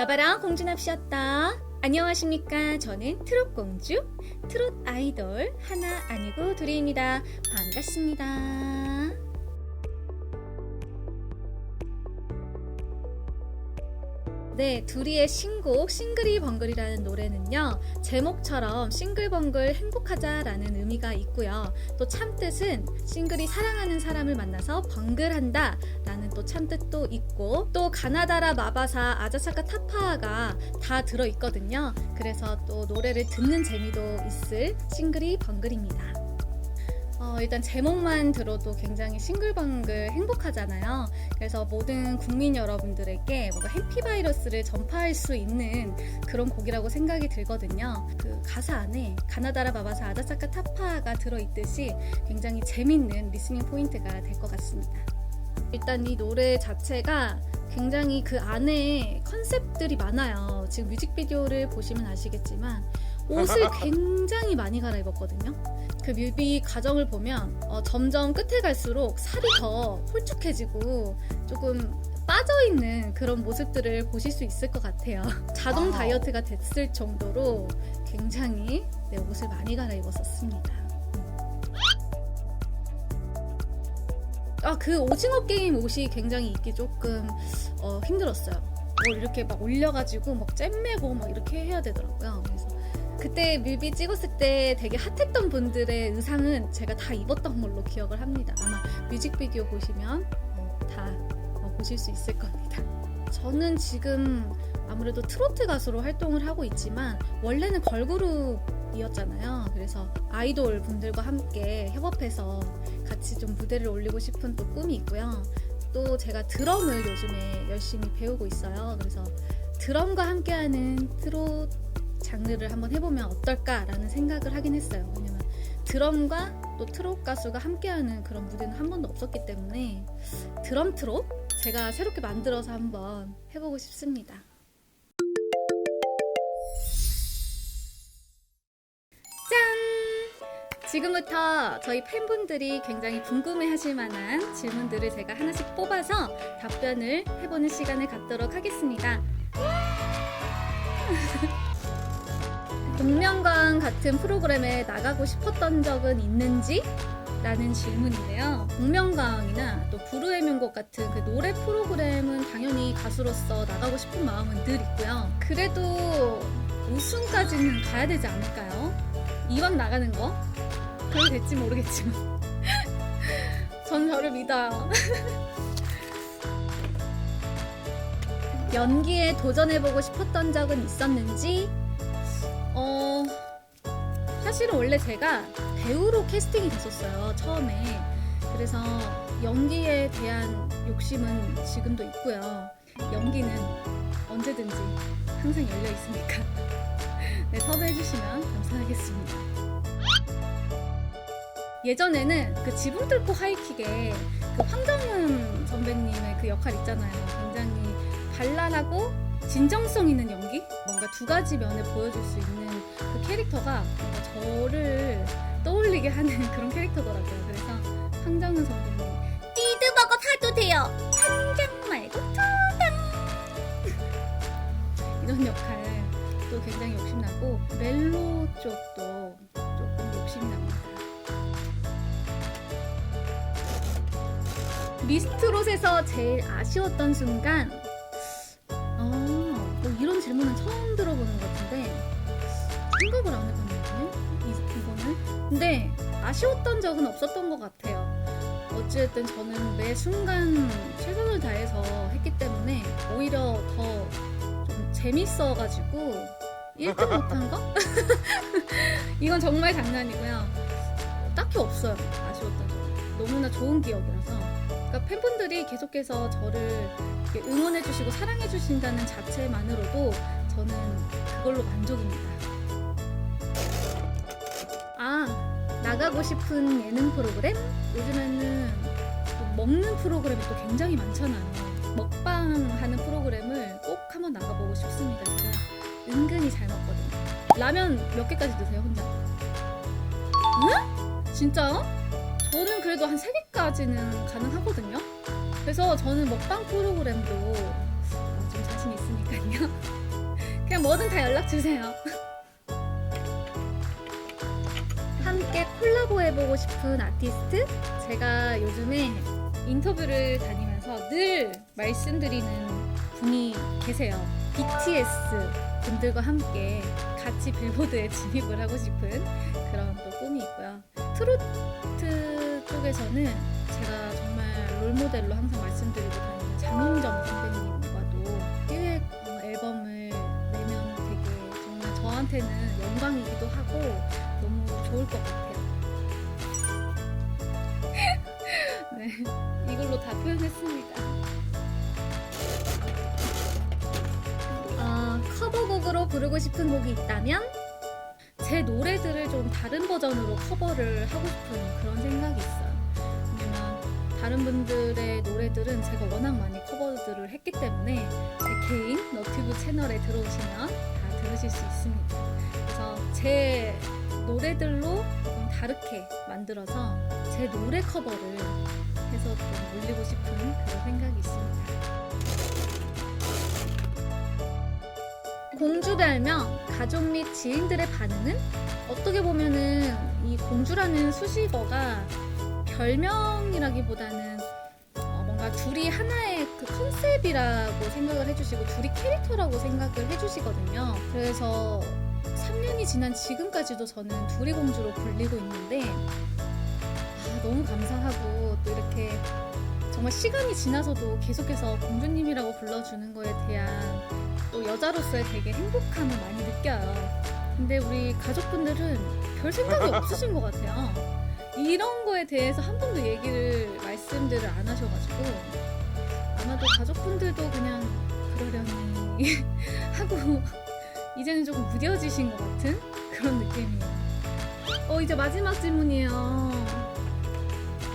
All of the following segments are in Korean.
여봐라 공주납시였다. 안녕하십니까. 저는 트롯 공주, 트롯 아이돌 하나 아니고 둘입니다. 반갑습니다. 네, 둘이의 신곡 싱글이 번글이라는 노래는요. 제목처럼 싱글벙글 행복하자라는 의미가 있고요. 또 참뜻은 싱글이 사랑하는 사람을 만나서 번글한다 라는 또 참뜻도 있고 또 가나다라 마바사 아자사카 타파가 다 들어 있거든요. 그래서 또 노래를 듣는 재미도 있을 싱글이 번글입니다. 어, 일단 제목만 들어도 굉장히 싱글벙글 행복하잖아요. 그래서 모든 국민 여러분들에게 뭔가 해피 바이러스를 전파할 수 있는 그런 곡이라고 생각이 들거든요. 그 가사 안에 가나다라 바바사 아자사카 타파가 들어있듯이 굉장히 재밌는 리스닝 포인트가 될 것 같습니다. 일단 이 노래 자체가 굉장히 그 안에 컨셉들이 많아요. 지금 뮤직비디오를 보시면 아시겠지만 옷을 굉장히 많이 갈아입었거든요. 그 뮤비 과정을 보면 어, 점점 끝에 갈수록 살이 더 홀쭉해지고 조금 빠져있는 그런 모습들을 보실 수 있을 것 같아요. 자동. 다이어트가 됐을 정도로 굉장히 네, 옷을 많이 갈아입었었습니다. 아, 그 오징어 게임 옷이 굉장히 입기 조금 어, 힘들었어요. 뭐 이렇게 막 올려가지고 막 잼매고 막 이렇게 해야 되더라고요. 그래서 그때 뮤비 찍었을 때 되게 핫했던 분들의 의상은 제가 다 입었던 걸로 기억을 합니다. 아마 뮤직비디오 보시면 어, 다 어, 보실 수 있을 겁니다. 저는 지금 아무래도 트로트 가수로 활동을 하고 있지만 원래는 걸그룹이었잖아요. 그래서 아이돌 분들과 함께 협업해서 같이 좀 무대를 올리고 싶은 또 꿈이 있고요. 또 제가 드럼을 요즘에 열심히 배우고 있어요. 그래서 드럼과 함께하는 트롯 장르를 한번 해보면 어떨까라는 생각을 하긴 했어요. 왜냐면 드럼과 또 트롯 가수가 함께하는 그런 무대는 한 번도 없었기 때문에 드럼 트롯 제가 새롭게 만들어서 한번 해보고 싶습니다. 짠! 지금부터 저희 팬분들이 굉장히 궁금해 하실 만한 질문들을 제가 하나씩 뽑아서 답변을 해보는 시간을 갖도록 하겠습니다. 복면가왕 같은 프로그램에 나가고 싶었던 적은 있는지? 라는 질문인데요. 복면가왕이나 또 불후의 명곡 같은 그 노래 프로그램은 당연히 가수로서 나가고 싶은 마음은 늘 있고요. 그래도 우승까지는 가야 되지 않을까요? 이왕 나가는 거? 그럼 될지 모르겠지만. 전 저를 믿어요. 연기에 도전해보고 싶었던 적은 있었는지? 어, 사실은 원래 제가 배우로 캐스팅이 됐었어요, 처음에. 그래서 연기에 대한 욕심은 지금도 있고요. 연기는 언제든지 항상 열려 있으니까. 네, 섭외해주시면 감사하겠습니다. 예전에는 그 지붕 뚫고 하이킥에 그 황정음 선배님의 그 역할 있잖아요. 굉장히 발랄하고 진정성 있는 연기? 뭔가 두 가지 면을 보여줄 수 있는 그 캐릭터가 저를 떠올리게 하는 그런 캐릭터더라고요. 그래서 황정은 선배님 띠드버거 사도 돼요. 한 장 말고 두 장. 이런 역할 또 굉장히 욕심나고 멜로 쪽도 조금 욕심납니다. 미스트롯에서 제일 아쉬웠던 순간 질문은 처음 들어보는 것 같은데 생각을 안 이, 이거는? 근데 아쉬웠던 적은 없었던 것 같아요. 어찌됐든 저는 매 순간 최선을 다해서 했기 때문에 오히려 더 좀 재밌어가지고 1등 못한 거? 이건 정말 장난이고요. 딱히 없어요 아쉬웠던 적. 너무나 좋은 기억이라서. 그러니까 팬분들이 계속해서 저를 주시고 사랑해 주신다는 자체만으로도 저는 그걸로 만족입니다. 아, 나가고 싶은 예능 프로그램? 요즘에는 또 먹는 프로그램이 또 굉장히 많잖아요. 먹방 하는 프로그램을 꼭 한번 나가보고 싶습니다. 제가 은근히 잘 먹거든요. 라면 몇 개까지 드세요, 혼자? 응? 진짜요? 저는 그래도 한 3개까지는 가능하거든요. 그래서 저는 먹방 프로그램도 어, 좀 자신 있으니까요. 그냥 뭐든 다 연락 주세요. 함께 콜라보 해보고 싶은 아티스트? 제가 요즘에 인터뷰를 다니면서 늘 말씀드리는 분이 계세요. BTS 분들과 함께 같이 빌보드에 진입을 하고 싶은 그런 또 꿈이 있고요. 트로트 쪽에서는 제가 정말 롤모델로 항상 말씀드리고 다니는 장윤정 선배님과도 듀엣 어, 앨범을 내면 되게 정말 저한테는 영광이기도 하고 너무 좋을 것 같아요. 네, 이걸로 다 표현했습니다. 어, 커버곡으로 부르고 싶은 곡이 있다면 제 노래들을 좀 다른 버전으로 커버를 하고 싶은 그런 생각이 있어요. 왜냐면 다른 분들의 노래들은 제가 워낙 많이 커버들을 했기 때문에 제 개인 너튜브 채널에 들어오시면 다 들으실 수 있습니다. 그래서 제 노래들로 조금 다르게 만들어서 제 노래 커버를 해서 좀 올리고 싶은 그런 생각이 있습니다. 공주 별명 가족 및 지인들의 반응은 어떻게 보면은 이 공주라는 수식어가 별명이라기보다는 어, 뭔가 둘이 하나의 그 컨셉이라고 생각을 해주시고 둘이 캐릭터라고 생각을 해주시거든요. 그래서 3년이 지난 지금까지도 저는 둘이 공주로 불리고 있는데 아, 너무 감사하고 또 이렇게 정말 시간이 지나서도 계속해서 공주님이라고 불러주는 거에 대한 또 여자로서의 되게 행복함을 많이 느껴요. 근데 우리 가족분들은 별 생각이 없으신 것 같아요. 이런 거에 대해서 한 번도 얘기를 말씀들을 안 하셔가지고 아마도 가족분들도 그냥 그러려니 하고 이제는 조금 무뎌지신 것 같은 그런 느낌이에요. 어 이제 마지막 질문이에요.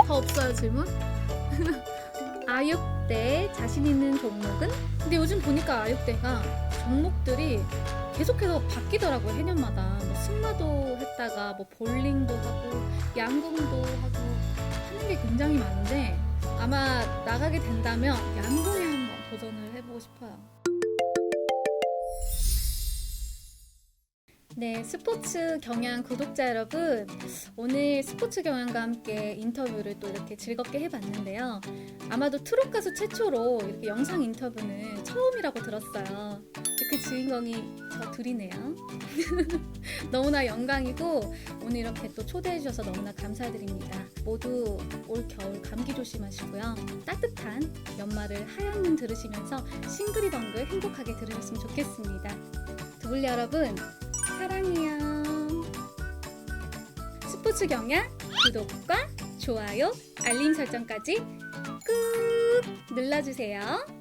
더 없어요 질문? 아육대 자신 있는 종목은? 근데 요즘 보니까 아육대가 종목들이 계속해서 바뀌더라고요 해년마다 뭐 승마도 했다가 뭐 볼링도 하고 양궁도 하고 하는 게 굉장히 많은데 아마 나가게 된다면 양궁에 한번 도전을 해보고 싶어요. 네, 스포츠 경향 구독자 여러분. 오늘 스포츠 경향과 함께 인터뷰를 또 이렇게 즐겁게 해봤는데요. 아마도 트롯 가수 최초로 이렇게 영상 인터뷰는 처음이라고 들었어요. 그 주인공이 저 둘이네요. 너무나 영광이고 오늘 이렇게 또 초대해 주셔서 너무나 감사드립니다. 모두 올 겨울 감기 조심하시고요. 따뜻한 연말을 하얀 눈 들으시면서 싱글이벙글 행복하게 들으셨으면 좋겠습니다. 두블 여러분 사랑해요. 스포츠 경향 구독과 좋아요, 알림 설정까지 꾹 눌러주세요.